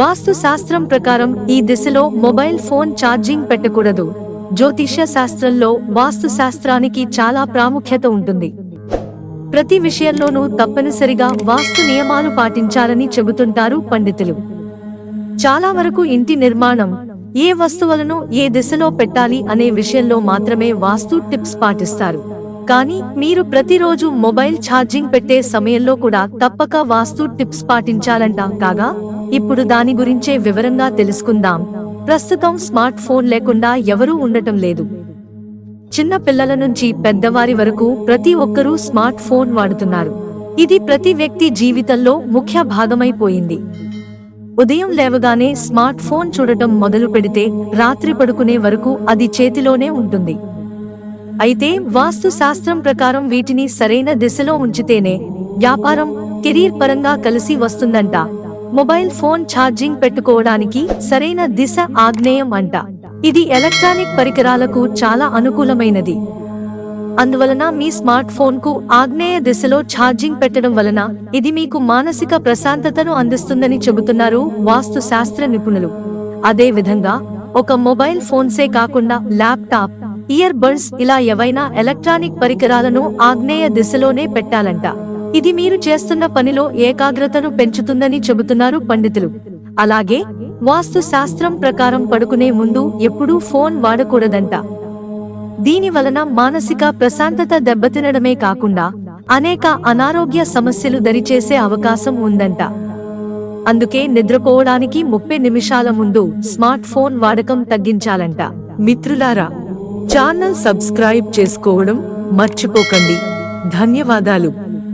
వాస్తు శాస్త్రం ప్రకారం ఈ దిశలో మొబైల్ ఫోన్ ఛార్జింగ్ పెట్టకూడదు. జ్యోతిష్య శాస్త్రంలో వాస్తు శాస్త్రానికి చాలా ప్రాముఖ్యత ఉంటుంది. ప్రతి విషయంలోనూ తప్పనిసరిగా వాస్తు నియమాలు పాటించాలని చెబుతుంటారు పండితులు. చాలా వరకు ఇంటి నిర్మాణం ఏ వస్తువులను ఏ దిశలో పెట్టాలి అనే విషయంలో మాత్రమే వాస్తు టిప్స్ పాటిస్తారు. కానీ మీరు ప్రతిరోజు మొబైల్ ఛార్జింగ్ పెట్టే సమయంలో కూడా తప్పక వాస్తు టిప్స్ పాటించాలంట కాగా ఇప్పుడు దాని గురించే వివరంగా తెలుసుకుందాం. ప్రస్తుతం స్మార్ట్ ఫోన్ లేకుండా ఎవరూ ఉండటం లేదు. చిన్న పిల్లల నుంచి పెద్దవారి వరకు ప్రతి ఒక్కరూ స్మార్ట్ ఫోన్ వాడుతున్నారు. ఇది ప్రతి వ్యక్తి జీవితంలో ముఖ్య భాగమైపోయింది. ఉదయం లేవగానే స్మార్ట్ ఫోన్ చూడటం మొదలు పెడితే రాత్రి పడుకునే వరకు అది చేతిలోనే ఉంటుంది. అయితే వాస్తు శాస్త్రం ప్రకారం వీటిని సరైన దిశలో ఉంచితేనే వ్యాపారం కెరీర్ పరంగా కలిసి వస్తుందంట. మొబైల్ ఫోన్ ఛార్జింగ్ పెట్టుకోవడానికి సరైన దిశ ఆగ్నేయం అంట. ఇది ఎలక్ట్రానిక్ పరికరాలకు చాలా అనుకూలమైనది. అందువలన మీ స్మార్ట్ ఫోన్కు ఆగ్నేయ దిశలో ఛార్జింగ్ పెట్టడం వలన ఇది మీకు మానసిక ప్రశాంతతను అందిస్తుందని చెబుతున్నారు వాస్తు శాస్త్ర నిపుణులు. అదే విధంగా ఒక మొబైల్ ఫోన్సే కాకుండా ల్యాప్టాప్ ఇయర్ బడ్స్ ఇలా ఏవైనా ఎలక్ట్రానిక్ పరికరాలను ఆగ్నేయ దిశలోనే పెట్టాలంట. ఇది మీరు చేస్తున్న పనిలో ఏకాగ్రతను పెంచుతుందని చెబుతున్నారు పండితులు. అలాగే వాస్తు శాస్త్రం ప్రకారం పడుకునే ముందు ఎప్పుడూ ఫోన్ వాడకూడదంట. దీని వలన మానసిక ప్రశాంతత దెబ్బతినడమే కాకుండా అనేక అనారోగ్య సమస్యలు దరిచేసే అవకాశం ఉందంట. అందుకే నిద్రపోవడానికి ముప్పై నిమిషాల ముందు స్మార్ట్ ఫోన్ వాడకం తగ్గించాలంట. మిత్రులారా ఛానల్ సబ్స్క్రైబ్ చేసుకోవడం మర్చిపోకండి. ధన్యవాదాలు.